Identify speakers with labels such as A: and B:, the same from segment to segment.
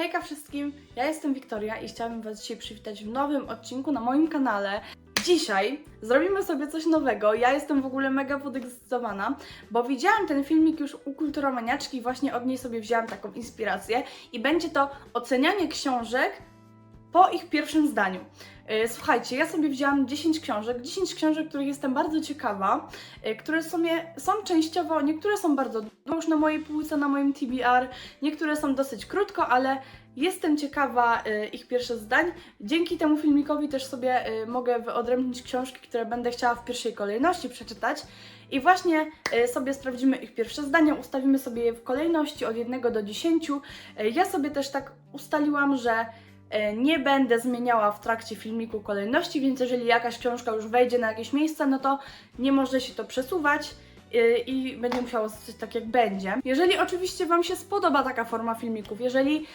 A: Hejka wszystkim, ja jestem Wiktoria i chciałabym Was dzisiaj przywitać w nowym odcinku na moim kanale. Dzisiaj zrobimy sobie coś nowego. Ja jestem w ogóle mega podekscytowana, bo widziałam ten filmik już u kulturomaniaczki właśnie od niej sobie wzięłam taką inspirację i będzie to ocenianie książek po ich pierwszym zdaniu. E, Słuchajcie, ja sobie wzięłam 10 książek, 10 książek, których jestem bardzo ciekawa, e, które sobie są częściowo, niektóre są bardzo długo już na mojej półce, na moim TBR, niektóre są dosyć krótko, ale jestem ciekawa e, ich pierwszych zdań. Dzięki temu filmikowi też sobie mogę wyodrębnić książki, które będę chciała w pierwszej kolejności przeczytać. I właśnie sobie sprawdzimy ich pierwsze zdania, ustawimy sobie je w kolejności od 1 do 10. E, Ja sobie też tak ustaliłam, że nie będę zmieniała w trakcie filmiku kolejności, więc jeżeli jakaś książka już wejdzie na jakieś miejsce, no to nie może się to przesuwać i będzie musiało zostać tak jak będzie. Jeżeli oczywiście Wam się spodoba taka forma filmików, jeżeli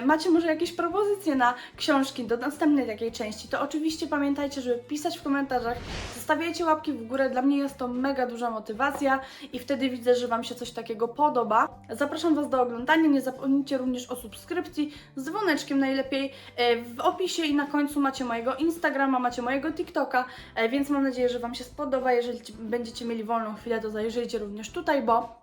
A: y, macie może jakieś propozycje na książki do następnej takiej części, to oczywiście pamiętajcie, żeby pisać w komentarzach, zostawiajcie łapki w górę, dla mnie jest to mega duża motywacja i wtedy widzę, że Wam się coś takiego podoba. Zapraszam Was do oglądania, nie zapomnijcie również o subskrypcji, z dzwoneczkiem najlepiej. E, W opisie i na końcu macie mojego Instagrama, macie mojego TikToka, więc mam nadzieję, że Wam się spodoba. Jeżeli ci- będziecie mieli wolną chwilę, to zajrzyjcie również tutaj, bo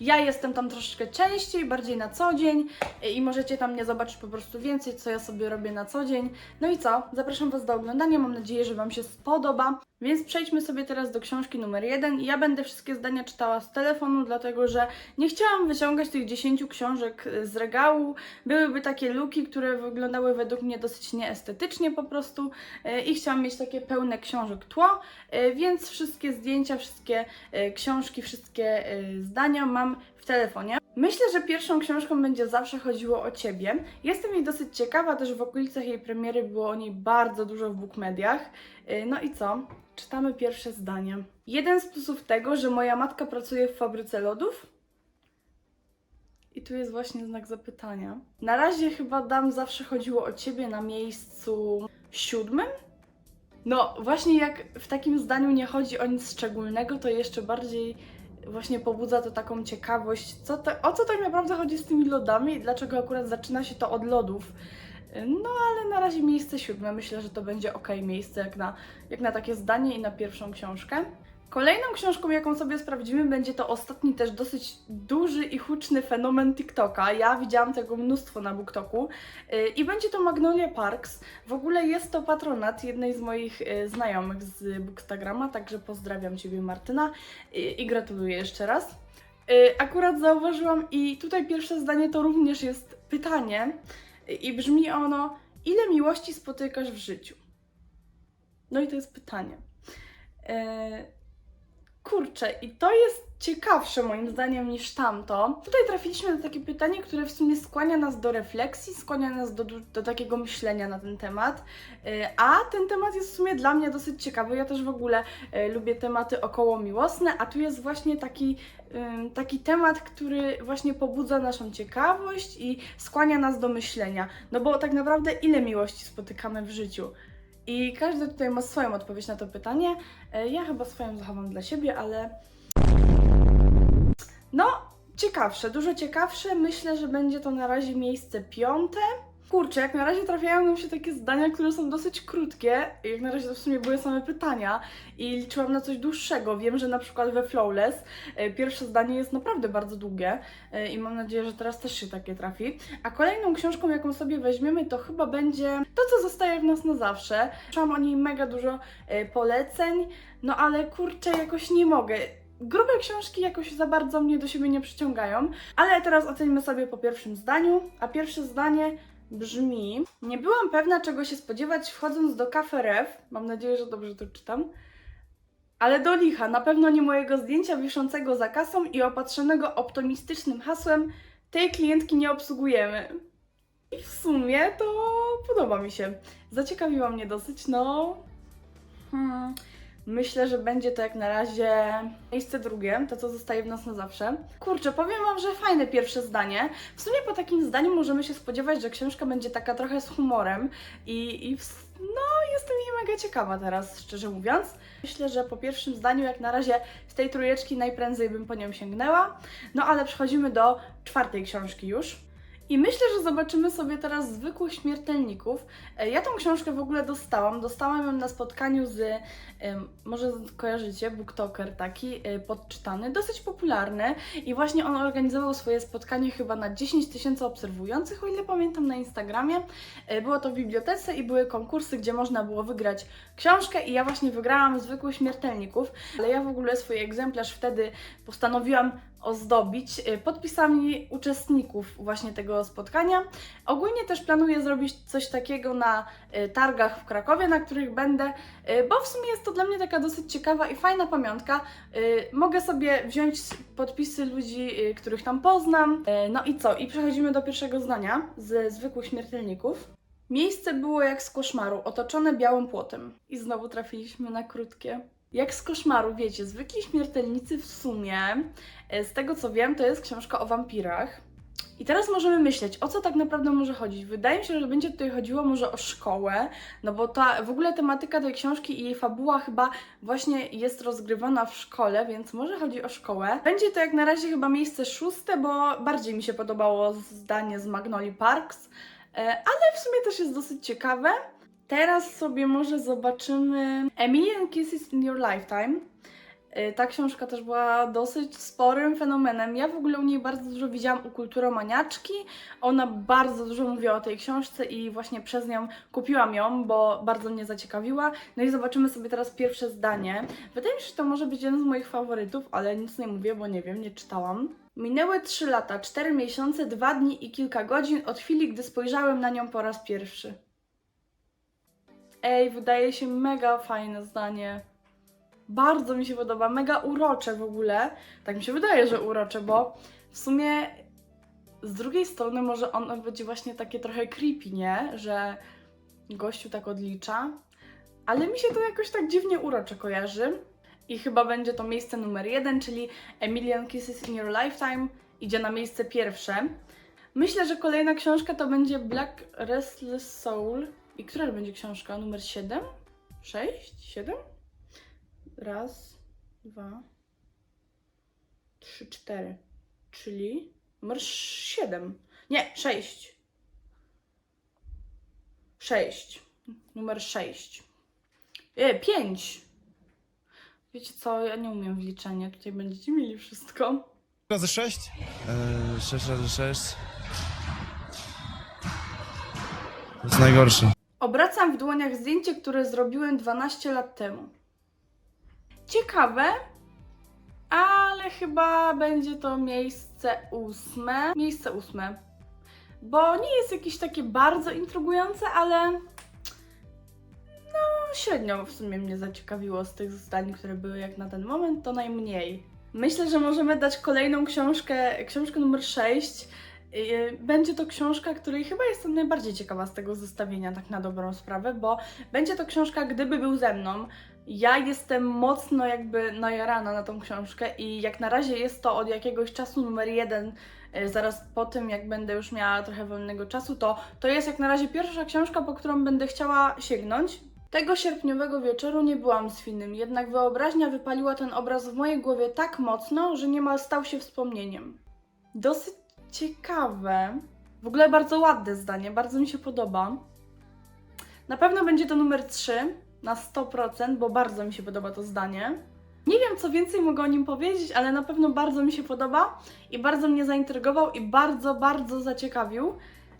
A: ja jestem tam troszeczkę częściej, bardziej na co dzień i możecie tam mnie zobaczyć po prostu więcej, co ja sobie robię na co dzień. No i co? Zapraszam Was do oglądania, mam nadzieję, że Wam się spodoba. Więc przejdźmy sobie teraz do książki numer jeden. Ja będę wszystkie zdania czytała z telefonu, dlatego że nie chciałam wyciągać tych 10 książek e, z regału. Byłyby takie luki, które wyglądały według mnie dosyć nieestetycznie po prostu e, i chciałam mieć takie pełne książek tło, e, więc wszystkie zdjęcia, wszystkie książki, wszystkie zdania mam w telefonie. Myślę, że pierwszą książką będzie zawsze chodziło o ciebie. Jestem jej dosyć ciekawa, też w okolicach jej premiery było o niej bardzo dużo w bookmediach. E, No i co? Czytamy pierwsze zdanie. Jeden z plusów tego, że moja matka pracuje w fabryce lodów. I tu jest właśnie znak zapytania. Na razie chyba dam zawsze chodziło o ciebie na miejscu siódmym. No, właśnie jak w takim zdaniu nie chodzi o nic szczególnego, to jeszcze bardziej właśnie pobudza to taką ciekawość, co to, o co tak naprawdę chodzi z tymi lodami i dlaczego akurat zaczyna się to od lodów. No, ale na razie miejsce siódme. Myślę, że to będzie ok miejsce jak na, jak na takie zdanie i na pierwszą książkę. Kolejną książką, jaką sobie sprawdzimy, będzie to ostatni też dosyć duży i huczny fenomen TikToka. Ja widziałam tego mnóstwo na BookToku Yy, i będzie to Magnolia Parks. W ogóle jest to patronat jednej z moich yy, znajomych z Bookstagrama, także pozdrawiam Ciebie Martyna yy, i gratuluję jeszcze raz. Akurat zauważyłam i tutaj pierwsze zdanie to również jest pytanie i brzmi ono, ile miłości spotykasz w życiu? No i to jest pytanie. Kurczę, i to jest ciekawsze moim zdaniem niż tamto. Tutaj trafiliśmy na takie pytanie, które w sumie skłania nas do refleksji, skłania nas do, do takiego myślenia na ten temat. Yy, A ten temat jest w sumie dla mnie dosyć ciekawy. Ja też w ogóle yy, lubię tematy około miłosne, a tu jest właśnie taki, taki temat, który właśnie pobudza naszą ciekawość i skłania nas do myślenia. No bo tak naprawdę ile miłości spotykamy w życiu? I każdy tutaj ma swoją odpowiedź na to pytanie. E, Ja chyba swoją zachowam dla siebie, ale. No, ciekawsze, dużo ciekawsze. Myślę, że będzie to na razie miejsce piąte. Kurczę, jak na razie trafiają nam się takie zdania, które są dosyć krótkie. Jak na razie to w sumie były same pytania i liczyłam na coś dłuższego. Wiem, że na przykład we Flawless e, pierwsze zdanie jest naprawdę bardzo długie e, i mam nadzieję, że teraz też się takie trafi. A kolejną książką, jaką sobie weźmiemy, to chyba będzie to, co zostaje w nas na zawsze. Słyszałam o niej mega dużo e, poleceń, no ale kurczę, jakoś nie mogę. Grube książki jakoś za bardzo mnie do siebie nie przyciągają, ale teraz ocenimy sobie po pierwszym zdaniu. A pierwsze zdanie brzmi: Nie byłam pewna, czego się spodziewać, wchodząc do Cafe Ref. Mam nadzieję, że dobrze to czytam. Ale do licha, na pewno nie mojego zdjęcia wiszącego za kasą i opatrzonego optymistycznym hasłem tej klientki nie obsługujemy. I w sumie to podoba mi się. Zaciekawiła mnie dosyć, no. Hmm. Myślę, że będzie to jak na razie miejsce drugie, to co zostaje w nas na zawsze. Kurczę, powiem Wam, że fajne pierwsze zdanie. W sumie po takim zdaniu możemy się spodziewać, że książka będzie taka trochę z humorem i, i w, no, jestem jej mega ciekawa teraz, szczerze mówiąc. Myślę, że po pierwszym zdaniu jak na razie z tej trójeczki najprędzej bym po nią sięgnęła. No ale przechodzimy do czwartej książki już. I myślę, że zobaczymy sobie teraz zwykłych śmiertelników. E, Ja tą książkę w ogóle dostałam. Dostałam ją na spotkaniu z, może kojarzycie, booktoker taki, e, podczytany, dosyć popularny. I właśnie on organizował swoje spotkanie chyba na 10 tysięcy obserwujących, o ile pamiętam, na Instagramie. E, Było to w bibliotece i były konkursy, gdzie można było wygrać książkę i ja właśnie wygrałam zwykłych śmiertelników. Ale ja w ogóle swój egzemplarz wtedy postanowiłam ozdobić e, podpisami uczestników właśnie tego spotkania. Ogólnie też planuję zrobić coś takiego na e, targach w Krakowie, na których będę, e, bo w sumie jest to dla mnie taka dosyć ciekawa i fajna pamiątka. Mogę sobie wziąć podpisy ludzi, których tam poznam. No i co? I przechodzimy do pierwszego zdania ze zwykłych śmiertelników. Miejsce było jak z koszmaru, otoczone białym płotem. I znowu trafiliśmy na krótkie. Jak z koszmaru, wiecie, zwykli śmiertelnicy w sumie, e, z tego co wiem, to jest książka o wampirach. I teraz możemy myśleć, o co tak naprawdę może chodzić. Wydaje mi się, że będzie tutaj chodziło może o szkołę, no bo ta w ogóle tematyka tej książki i jej fabuła chyba właśnie jest rozgrywana w szkole, więc może chodzi o szkołę. Będzie to jak na razie chyba miejsce szóste, bo bardziej mi się podobało zdanie z Magnoli Parks, e, ale w sumie też jest dosyć ciekawe. Teraz sobie może zobaczymy A Million Kisses in Your Lifetime. Y, Ta książka też była dosyć sporym fenomenem. Ja w ogóle u niej bardzo dużo widziałam u kulturomaniaczki. Ona bardzo dużo mówiła o tej książce i właśnie przez nią kupiłam ją, bo bardzo mnie zaciekawiła. No i zobaczymy sobie teraz pierwsze zdanie. Wydaje mi się, że to może być jeden z moich faworytów, ale nic nie mówię, bo nie wiem, nie czytałam. Minęły 3 lata, 4 miesiące, 2 dni i kilka godzin od chwili, gdy spojrzałem na nią po raz pierwszy. Ej, wydaje się mega fajne zdanie. Bardzo mi się podoba, mega urocze w ogóle. Tak mi się wydaje, że urocze, bo w sumie z drugiej strony może ono będzie właśnie takie trochę creepy, nie? Że gościu tak odlicza. Ale mi się to jakoś tak dziwnie urocze kojarzy. I chyba będzie to miejsce numer jeden, czyli A Million Kisses in Your Lifetime idzie na miejsce pierwsze. Myślę, że kolejna książka to będzie Black Restless Soul. I która będzie książka? Numer 7? 6? 7? Raz, dwa, trzy, cztery. Czyli numer 7. Nie, 6. 6. Numer 6. E, 5. Wiecie co, ja nie umiem w liczenie. Tutaj będziecie mieli wszystko.
B: razy 6?
C: Eee, 6 razy 6. To jest najgorsze.
A: Obracam w dłoniach zdjęcie, które zrobiłem 12 lat temu. Ciekawe, ale chyba będzie to miejsce ósme. Miejsce ósme. Bo nie jest jakieś takie bardzo intrygujące, ale no średnio w sumie mnie zaciekawiło z tych zdań, które były jak na ten moment, to najmniej. Myślę, że możemy dać kolejną książkę, książkę numer 6. Yy, Będzie to książka, której chyba jestem najbardziej ciekawa z tego zestawienia, tak na dobrą sprawę, bo będzie to książka Gdyby był ze mną. Ja jestem mocno jakby najarana na tą książkę i jak na razie jest to od jakiegoś czasu numer jeden, yy, zaraz po tym jak będę już miała trochę wolnego czasu, to to jest jak na razie pierwsza książka, po którą będę chciała sięgnąć. Tego sierpniowego wieczoru nie byłam z Finem, jednak wyobraźnia wypaliła ten obraz w mojej głowie tak mocno, że niemal stał się wspomnieniem. Dosyć ciekawe. W ogóle bardzo ładne zdanie, bardzo mi się podoba. Na pewno będzie to numer 3 na 100%, bo bardzo mi się podoba to zdanie. Nie wiem, co więcej mogę o nim powiedzieć, ale na pewno bardzo mi się podoba i bardzo mnie zaintrygował i bardzo, bardzo zaciekawił.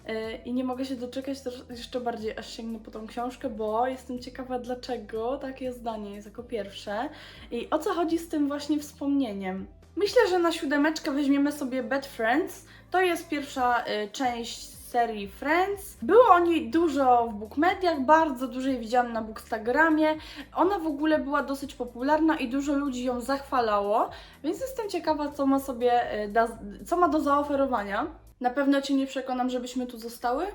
A: Yy, I nie mogę się doczekać też jeszcze bardziej, aż sięgnę po tą książkę, bo jestem ciekawa, dlaczego takie zdanie jest jako pierwsze i o co chodzi z tym właśnie wspomnieniem. Myślę, że na siódemeczkę weźmiemy sobie Bad Friends. To jest pierwsza y, część serii Friends. Było o niej dużo w bookmediach, bardzo dużo jej widziałam na bookstagramie. Ona w ogóle była dosyć popularna i dużo ludzi ją zachwalało, więc jestem ciekawa, co ma sobie, y, da, co ma do zaoferowania. Na pewno Cię nie przekonam, żebyśmy tu zostały?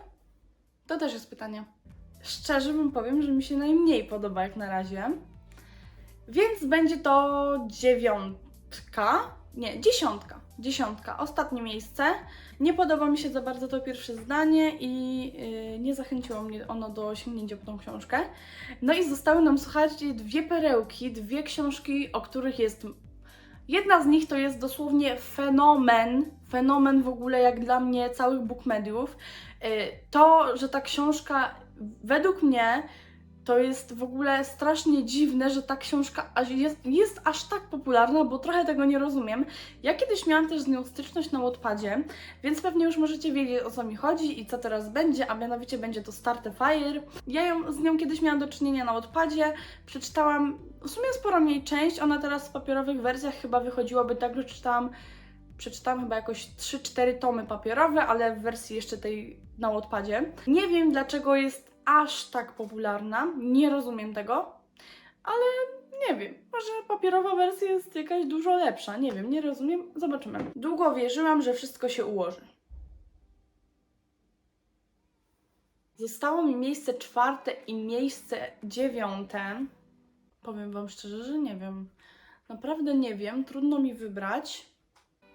A: To też jest pytanie. Szczerze wam powiem, że mi się najmniej podoba jak na razie. Więc będzie to dziewiątka. Nie, dziesiątka. Dziesiątka. Ostatnie miejsce. Nie podoba mi się za bardzo to pierwsze zdanie i yy, nie zachęciło mnie ono do sięgnięcia po tą książkę. No i zostały nam, słuchajcie, dwie perełki, dwie książki, o których jest Jedna z nich to jest dosłownie fenomen, fenomen w ogóle jak dla mnie całych book mediów. Y, To, że ta książka według mnie to jest w ogóle strasznie dziwne, że ta książka jest, jest aż tak popularna, bo trochę tego nie rozumiem. Ja kiedyś miałam też z nią styczność na Wattpadzie, więc pewnie już możecie wiedzieć o co mi chodzi i co teraz będzie, a mianowicie będzie to Start a Fire. Ja ją, z nią kiedyś miałam do czynienia na Wattpadzie, przeczytałam w sumie sporo mniej część, ona teraz w papierowych wersjach chyba wychodziłaby tak, że czytałam przeczytałam chyba jakoś 3-4 tomy papierowe, ale w wersji jeszcze tej na Wattpadzie. Nie wiem dlaczego jest aż tak popularna, nie rozumiem tego, ale nie wiem, może papierowa wersja jest jakaś dużo lepsza, nie wiem, nie rozumiem, zobaczymy. Długo wierzyłam, że wszystko się ułoży. Zostało mi miejsce czwarte i miejsce dziewiąte. Powiem Wam szczerze, że nie wiem. Naprawdę nie wiem, trudno mi wybrać.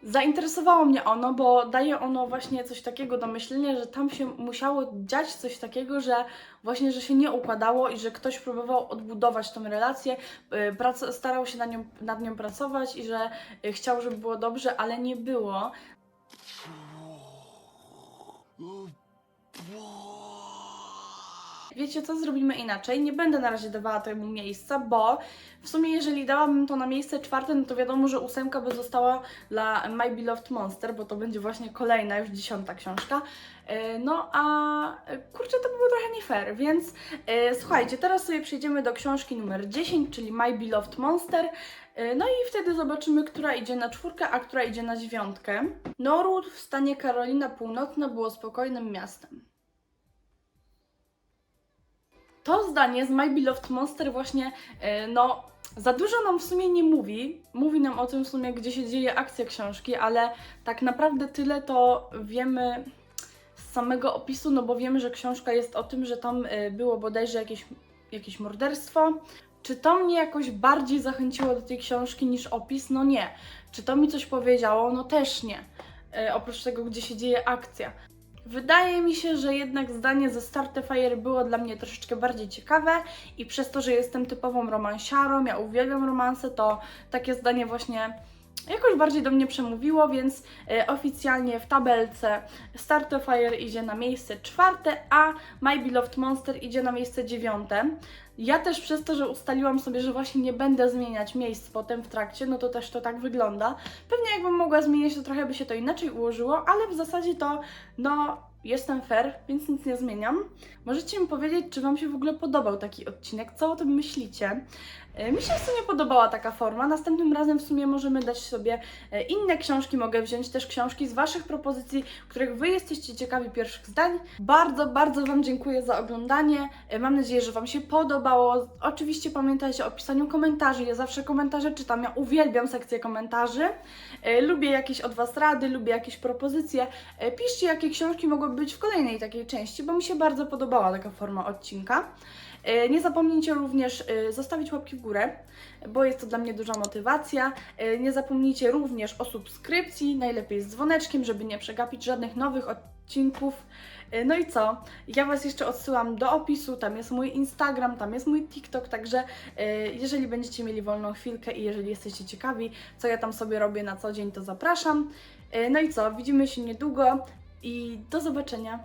A: Zainteresowało mnie ono, bo daje ono właśnie coś takiego do myślenia, że tam się musiało dziać coś takiego, że właśnie, że się nie układało i że ktoś próbował odbudować tą relację, prac- starał się nad nią, nad nią pracować i że yy, chciał, żeby było dobrze, ale nie było. Wiecie co, zrobimy inaczej. Nie będę na razie dawała temu miejsca, bo w sumie jeżeli dałabym to na miejsce czwarte, no to wiadomo, że ósemka by została dla My Beloved Monster, bo to będzie właśnie kolejna, już dziesiąta książka. E, No a e, kurczę, to by było trochę nie fair, więc e, słuchajcie, teraz sobie przejdziemy do książki numer 10, czyli My Beloved Monster. E, No i wtedy zobaczymy, która idzie na czwórkę, a która idzie na dziewiątkę. Norwood w stanie Karolina Północna było spokojnym miastem. To zdanie z My Beloved Monster właśnie, e, no, za dużo nam w sumie nie mówi. Mówi nam o tym w sumie, gdzie się dzieje akcja książki, ale tak naprawdę tyle to wiemy z samego opisu, no bo wiemy, że książka jest o tym, że tam e, było bodajże jakieś, jakieś morderstwo. Czy to mnie jakoś bardziej zachęciło do tej książki niż opis? No nie. Czy to mi coś powiedziało? No też nie. E, oprócz tego, gdzie się dzieje akcja. Wydaje mi się, że jednak zdanie ze Start a Fire było dla mnie troszeczkę bardziej ciekawe i przez to, że jestem typową romansiarą, ja uwielbiam romanse, to takie zdanie właśnie jakoś bardziej do mnie przemówiło, więc e, oficjalnie w tabelce Start a Fire idzie na miejsce czwarte, a My Beloved Monster idzie na miejsce dziewiąte. Ja też przez to, że ustaliłam sobie, że właśnie nie będę zmieniać miejsc potem w trakcie, no to też to tak wygląda. Pewnie jakbym mogła zmienić, to trochę by się to inaczej ułożyło, ale w zasadzie to, no, jestem fair, więc nic nie zmieniam. Możecie mi powiedzieć, czy Wam się w ogóle podobał taki odcinek, co o tym myślicie. E, Mi się w sumie podobała taka forma. Następnym razem w sumie możemy dać sobie e, inne książki. Mogę wziąć też książki z Waszych propozycji, których Wy jesteście ciekawi pierwszych zdań. Bardzo, bardzo Wam dziękuję za oglądanie. E, Mam nadzieję, że Wam się podobało. Oczywiście pamiętajcie o pisaniu komentarzy. Ja zawsze komentarze czytam. Ja uwielbiam sekcję komentarzy. Lubię jakieś od Was rady, lubię jakieś propozycje. Piszcie, jakie książki mogłyby być w kolejnej takiej części, bo mi się bardzo podobała taka forma odcinka. E, Nie zapomnijcie również e, zostawić łapki w górę, bo jest to dla mnie duża motywacja. E, Nie zapomnijcie również o subskrypcji, najlepiej z dzwoneczkiem, żeby nie przegapić żadnych nowych odcinków. No i co? Ja Was jeszcze odsyłam do opisu, tam jest mój Instagram, tam jest mój TikTok, także jeżeli będziecie mieli wolną chwilkę i jeżeli jesteście ciekawi, co ja tam sobie robię na co dzień, to zapraszam. No i co? Widzimy się niedługo i do zobaczenia.